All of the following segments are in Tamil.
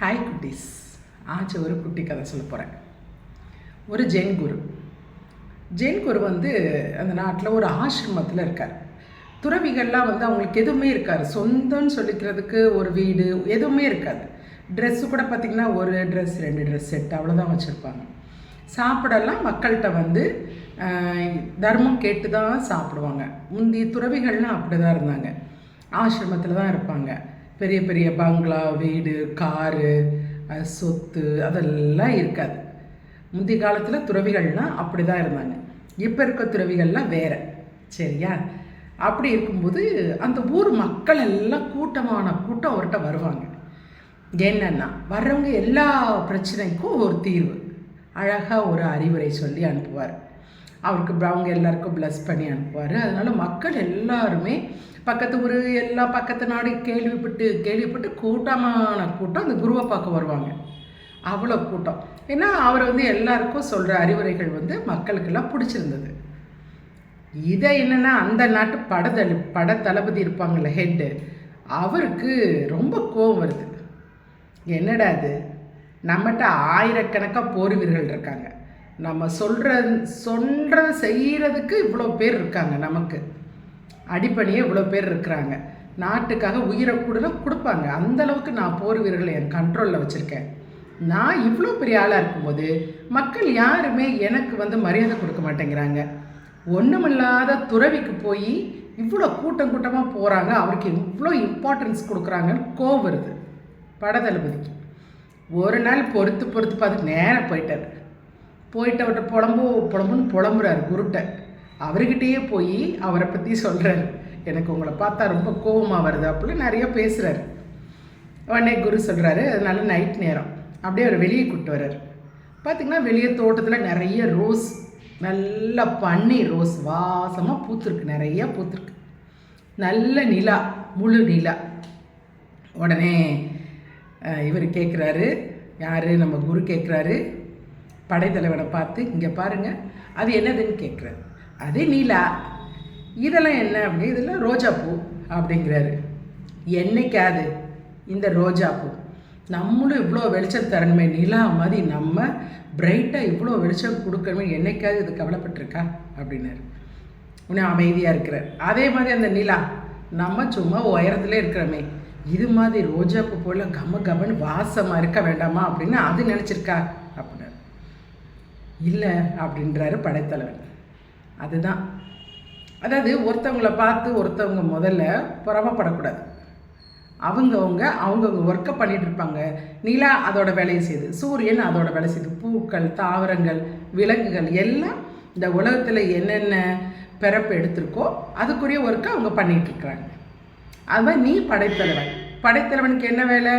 ஹாய் குட்டீஸ். ஆச்சு ஒரு குட்டி கதை சொல்ல போகிறேன் ஒரு ஜென் குரு. ஜென் குரு வந்து அந்த நாட்டில் ஒரு ஆசிரமத்தில் இருக்கார். துறவிகள்லாம் வந்து அவங்களுக்கு எதுவுமே இருக்காது. சொந்தம்னு சொல்லிக்கிறதுக்கு ஒரு வீடு எதுவுமே இருக்காது. ட்ரெஸ்ஸு கூட பார்த்திங்கன்னா ஒரு ட்ரெஸ் ரெண்டு ட்ரெஸ் செட் அவ்வளோதான் வச்சுருப்பாங்க. சாப்பிடலாம் மக்கள்கிட்ட வந்து தர்மம் கேட்டு தான் சாப்பிடுவாங்க. முந்தி துறவிகள்லாம் அப்படி தான் இருந்தாங்க. ஆசிரமத்தில் தான் இருப்பாங்க. பெரிய பெரிய பங்களா வீடு காரு சொத்து அதெல்லாம் இருக்காது. முந்தைய காலத்தில் துறவிகள்லாம் அப்படி தான் இருந்தாங்க. இப்போ இருக்க துறவிகள்லாம் வேற. சரியா? அப்படி இருக்கும்போது அந்த ஊர் மக்கள் எல்லாம் கூட்டமான கூட்டம் அவர்கிட்ட வருவாங்க. என்னென்னா வர்றவங்க எல்லா பிரச்சனைக்கும் ஒரு தீர்வு. அழகாக ஒரு அறிவுரை சொல்லி அனுப்புவார். அவருக்கு அவங்க எல்லாருக்கும் ப்ளஸ் பண்ணி அனுப்புவார். அதனால் மக்கள் எல்லாருமே பக்கத்து ஊர் எல்லா பக்கத்து நாடு கேள்விப்பட்டு கேள்விப்பட்டு கூட்டமான கூட்டம் அந்த குருவை பார்க்க வருவாங்க. அவ்வளோ கூட்டம். ஏன்னா அவர் வந்து எல்லாருக்கும் சொல்கிற அறிவுரைகள் வந்து மக்களுக்கெல்லாம் பிடிச்சிருந்தது. இதை என்னென்னா அந்த நாட்டு படதளி பட தளபதி இருப்பாங்கள்ல ஹெட்டு அவருக்கு ரொம்ப கோவம் வருது. என்னடா இது? நம்மகிட்ட ஆயிரக்கணக்காக போர் வீரர்கள் இருக்காங்க. நம்ம சொல்கிற சொல்கிறத செய்கிறதுக்கு இவ்வளோ பேர் இருக்காங்க நமக்கு. அடிப்பணியே இவ்வளோ பேர் இருக்கிறாங்க. நாட்டுக்காக உயிரை கூட கொடுப்பாங்க. அந்த அளவுக்கு நான் போர் வீரர்களை என் கண்ட்ரோலில் வச்சுருக்கேன். நான் இவ்வளோ பெரிய ஆளாக இருக்கும்போது மக்கள் யாருமே எனக்கு வந்து மரியாதை கொடுக்க மாட்டேங்கிறாங்க. ஒன்றுமில்லாத துறவிக்கு போய் இவ்வளோ கூட்டம் கூட்டமாக போகிறாங்க அவருக்கு இவ்வளோ இம்பார்ட்டன்ஸ் கொடுக்குறாங்கன்னு கோவம் வருது. படதளபதிக்கு ஒரு நாள் பொறுத்து பொறுத்து பார்த்து நேரம் போயிட்டார். போயிட்டு அவர்கிட்ட புலம்பு புலம்புன்னு புலம்புறாரு குருட்டை. அவர்கிட்டயே போய் அவரை பற்றி சொல்கிறாரு எனக்கு உங்களை பார்த்தா ரொம்ப கோவமாக வருது அப்படின்னு நிறைய பேசுகிறாரு உடனே குரு சொல்கிறாரு அதனால நைட் நேரம். அப்படியே அவர் வெளியே கூப்பிட்டு வர்றார். பார்த்திங்கன்னா வெளியே தோட்டத்தில் நிறைய ரோஸ் நல்ல பன்னீர் ரோஸ் வாசமாக பூத்துருக்கு நிறைய பூத்துருக்கு. நல்ல நிலா முழு நிலா. உடனே இவர் கேட்குறாரு யார்? நம்ம குரு கேட்குறாரு படைத்தலைவனை பார்த்து இங்கே பாருங்க. அது என்னதுன்னு கேட்குறாரு அது நீலா இதெல்லாம் என்ன அப்படி? இதெல்லாம் ரோஜாப்பூ அப்படிங்கிறாரு. என்னைக்காது இந்த ரோஜாப்பூ நம்மளும் இவ்வளோ வெளிச்சம் தரணுமே நிலா மாதிரி நம்ம பிரைட்டாக இவ்வளோ வெளிச்சம் கொடுக்கணுமே என்னைக்காவது இது கவலைப்பட்டிருக்கா? அப்படின்னாரு. உடனே அமைதியாக இருக்கிறார். அதே மாதிரி அந்த நிலா நம்ம சும்மா உயரத்தில் இருக்கிறோமே இது மாதிரி ரோஜாப்பூ போல கம கமன் வாசமாக இருக்க வேண்டாமா அப்படின்னு அது நினச்சிருக்கா? அப்படின்னாரு. இல்லை அப்படின்றாரு படைத்தலைவன். அதுதான். அதாவது ஒருத்தவங்களை பார்த்து ஒருத்தவங்க முதல்ல புறமப்படக்கூடாது. அவங்கவுங்க அவங்கவுங்க ஒர்க்கை பண்ணிட்டு இருப்பாங்க. நிலா அதோட வேலையை செய்யுது சூரியன் அதோட வேலை செய்யுது பூக்கள் தாவரங்கள் விலங்குகள் எல்லாம் இந்த உலகத்தில் என்னென்ன பிறப்பு எடுத்திருக்கோ அதுக்குரிய ஒர்க்கை அவங்க பண்ணிட்டு இருக்கிறாங்க. அது மாதிரி நீ படைத்தலைவன். படைத்தலைவனுக்கு என்ன வேலை?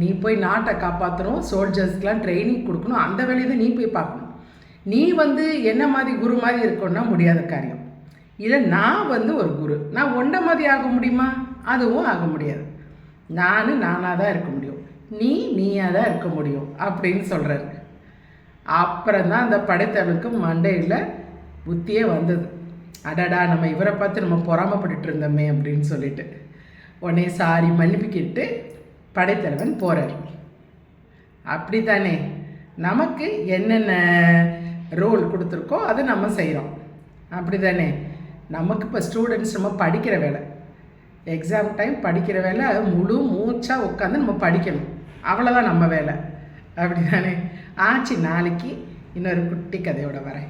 நீ போய் நாட்டை காப்பாற்றணும் சோல்ஜர்ஸ்க்கெலாம் ட்ரைனிங் கொடுக்கணும் அந்த வேலையை தான் நீ போய் பார்க்கணும். நீ வந்து என்ன மாதிரி குரு மாதிரி இருக்கணும்னா முடியாத காரியம். இல்லை நான் வந்து ஒரு குரு. நான் ஒன்றை மாதிரி ஆக முடியுமா? அதுவும் ஆக முடியாது. நான் நானாக தான் இருக்க முடியும். நீ நீயாக தான் இருக்க முடியும் அப்படின்னு சொல்கிறாரு அப்புறம் தான் அந்த படைத்தவனுக்கு மண்டையில் புத்தியே வந்தது. அடடா நம்ம இவரை பார்த்து நம்ம பொறாமப்பட்டுட்டு இருந்தோமே அப்படின்னு சொல்லிட்டு. உடனே சாரி மன்னிப்பிக்கிட்டு படைத்தலைவன் போகிறார் அப்படித்தானே? நமக்கு என்னென்ன ரோல் கொடுத்துருக்கோ அதை நம்ம செய்கிறோம் அப்படி தானே நமக்கு இப்போ ஸ்டூடெண்ட்ஸ் நம்ம படிக்கிற வேலை. எக்ஸாம் டைம் படிக்கிற வேலை முழு மூச்சாக உட்காந்து நம்ம படிக்கணும். அவ்வளோதான் நம்ம வேலை. அப்படி தானே ஆச்சு நாளைக்கு இன்னொரு குட்டி கதையோட வரேன்.